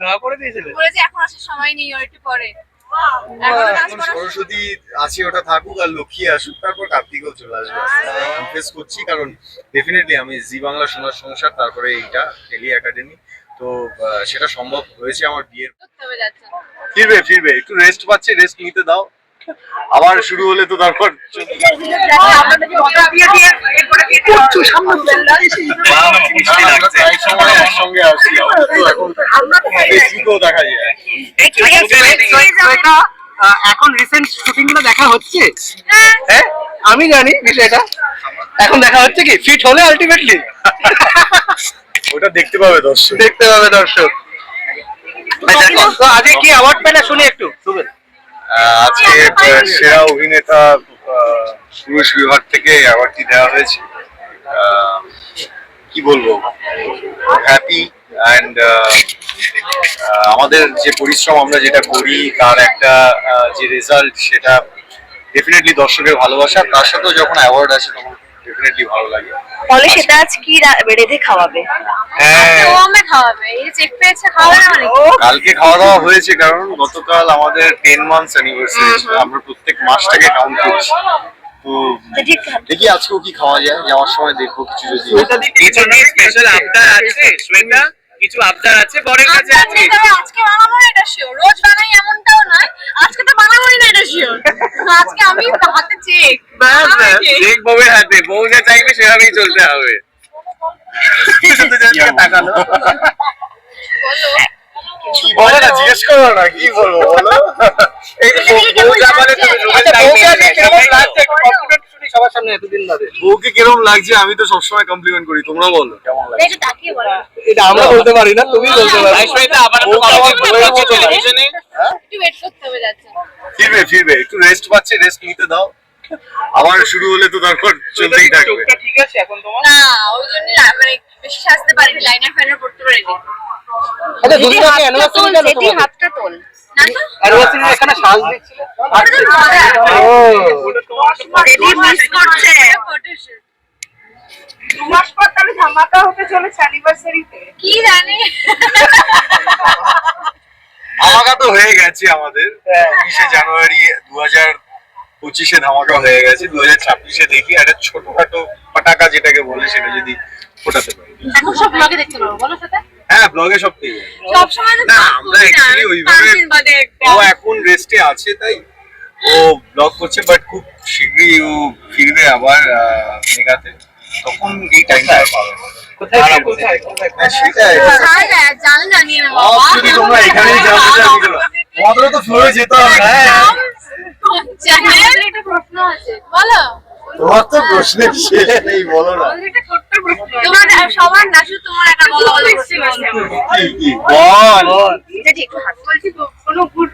না করে দিয়েছিলে? বলেছে এখন আসার সময় নেই ও একটু পরে। এখন কাজ এখন করার সরস্বতী আছে ওটা থাকুক আর লক্ষ্মী আসুক তারপর কার্তিকও চলে আসবে। কনফেস করছি কারণ ডেফিনেটলি আমি জি বাংলা সোনার সংসার তারপরে এইটা টেলি একাডেমি তো সেটা সম্ভব হয়েছে আমার বিয়ের। ফিরবে ফিরবে একটু রেস্ট পাচ্ছে রেস্ট নিতে দাও। আবার শুরু হলে তো তারপর এখন রিসেন্ট শুটিংগুলো দেখা হচ্ছে? হ্যাঁ। আমি জানি বিষয়টা। এখন দেখা হচ্ছে কি? ফিট হলে আলটিমেটলি ওটা দেখতে পাবে দর্শক। দেখতে পাবে দর্শক। আজকে কি অ্যাওয়ার্ড পেলে? শুনি একটু আজকে সেরা অভিনেতা আহ, পুরুষ বিভাগ থেকে অ্যাওয়ার্ডটি দেওয়া হয়েছে। কি বলব? হ্যাপি অ্যান্ড আমাদের যে পরিশ্রম আমরা যেটা করি তার একটা যে রেজাল্ট সেটা ডেফিনেটলি দর্শকের ভালোবাসা। তার সাথেও যখন অ্যাওয়ার্ড আসে তখন ডেফিনেটলি ভালো লাগে। ফলে সেটা আজ কি রেঁধে খাওয়াবে? হ্যাঁ। মানে কালকে খাওয়া দাওয়া হয়েছে কারণ গতকাল আমাদের টেন মান্থস অ্যানিভার্সারি আমরা প্রত্যেক মাসটাকে কাউন্ট করছি। দেখি আজকেও কি খাওয়া যায় যাওয়ার সময় দেখব কিছু যদি। কিছু স্পেশাল আবদার আছে? শ্বেতা কিছু আবদার আছে? বরের কাছে আজকে আজকে বানাবো এটা শিওর রোজ বানাই এমনটাও নয়। আজকে তো বানাবোই না এটা শিওর আজকে আমি হাতে চেক বউয়ের হাতে। বউ যা চাইবে সেভাবেই চলতে হবে। কি বলো না? জিজ্ঞেস করো না কি বলব? সবার সামনে এতদিন বাদে। বউকে কিরম লাগছে আমি তো সবসময় কমপ্লিমেন্ট করি তোমরা বলো। কেমন লাগছে একটু তাকিয়ে বলো। এটা আমরা বলতে পারি না তুমি বলতে পারো। যাচ্ছে। ফিরবে ফিরবে একটু রেস্ট পাচ্ছে রেস্ট নিতে দাও। আবার শুরু হলে তো তারপর চলতেই থাকবে। ঠিক আছে এখন তোমার? না ওই জন্য মানে বেশি সাজতে পারিনি লাইনার ফাইনার পড়তে পারিনি। আচ্ছা দুদিন আগে অ্যানিভার্সারি গেল দিদি তোমাদের? হাতটা তোল। না তো? অ্যানিভার্সারি এখানে সাজ দিচ্ছিলে? ও। দিদি মিস করছে। দু মাস পর তাহলে ধামাকা হতে চলেছে অ্যানিভার্সারিতে কি জানি। ধামাকা তো হয়ে গেছে আমাদের। উনিশে জানুয়ারি দু হাজার পঁচিশে ধামাকা হয়ে গেছে। দু হাজার ছাব্বিশে দেখি একটা ছোটখাটো পটাকা যেটাকে বলে সেটা যদি ফোটাতে পারি। এখন সব ব্লগে দেখতে পাবো বলো সেটা। হ্যাঁ ব্লগে সব পেয়ে সব সময় না, আমরা ওইভাবে- একটা। ও এখন রেস্টে আছে তাই ও ব্লগ করছে বাট খুব শীঘ্রই ও ফিরবে আবার মেঘাতে। তখন এই টাইমটা পাবে হ্যাঁ, হ্যাঁ, যদি তোমরা তো ফ্লোরে যেতে হবে জানি না, একটা প্রশ্ন আছে। বলো। তোমার তো প্রশ্নের শেষ নেই বলো না। তোমার সবার না শুধু তোমার একটা বলো কোনো গুড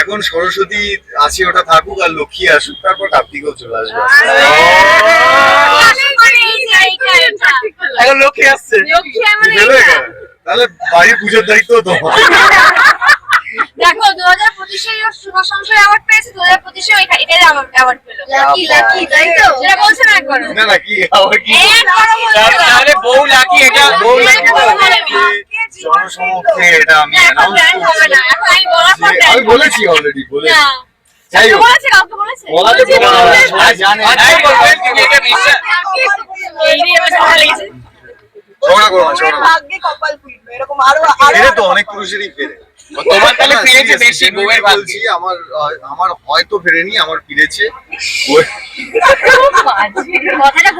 এখন সরস্বতী আছে ওটা থাকুক আর লক্ষ্মী আসুক তারপর কার্তিকও চলে আসবে। এখন লক্ষ্মী আসছে? তাহলে বাড়ির পুজোর দায়িত্ব তোমার। দেখো দু হাজার পঁচিশে শুভ সংসার অ্যাওয়ার্ড পেয়েছে দু হাজার পঁচিশে এটাই অ্যাওয়ার্ড পেল লাকি লাকি তাই তো? সেটা বলছে না একবার না না কি? আবার কি? একবারও বলছে না। তাহলে বউ লাকি এটা বউ লাকি জনসমক্ষে এটা আমি। বলেছি অলরেডি বলেছি। যাই হোক। বলেছে, বলা তো বলেছে, বলা বলেছে। সবাই জানে। ঝগড়া করো না ঝগড়া ভাগ্যে কপাল এরকম আরও আরও তো অনেক পুরুষেরই ফেরে। তোমার তাহলে ফিরেছে বেশি বউয়ের genuinely বলছি আমার আমার হয়তো ফেরেনি আমার ফিরেছে। কথাটা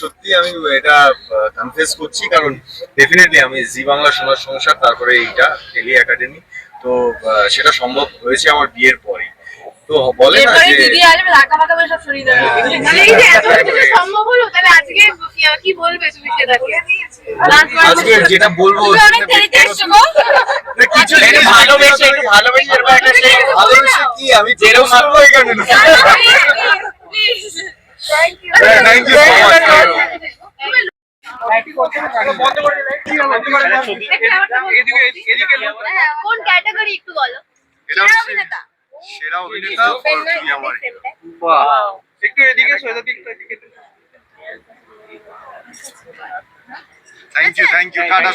সত্যি আমি এটা কনফেস করছি কারণ ডেফিনেটলি আমি জি বাংলা সোনার সংসার তারপরে এইটা টেলি একাডেমি তো সেটা সম্ভব হয়েছে আমার বিয়ের পরে। তো বলে না যে দিদি আসবে ধাক্কা ফাক্কা করে সব সরিয়ে দেবে। হ্যাঁ। এই যে এত কিছু সম্ভব হলো, তাহলে আজকে কি- কি বলবে তুমি সেটাকে? আজকে যেটা বলব অনেক দেরিতে এসছো গো। কিছু একটু ভালোবেসে একটু ভালোবেসে এরকম একটা সেই ভালোবেসে কি আমি যেরকম যেরকম এখানে না please, please। Thank you so much কোন ক্যাটাগরি একটু বলো এটা অভিনেতা সেরা অভিনেতা ফর প্রিয়ামার বাহ একটু এদিকে সোজা একটু এদিকে। Thank you thank you tata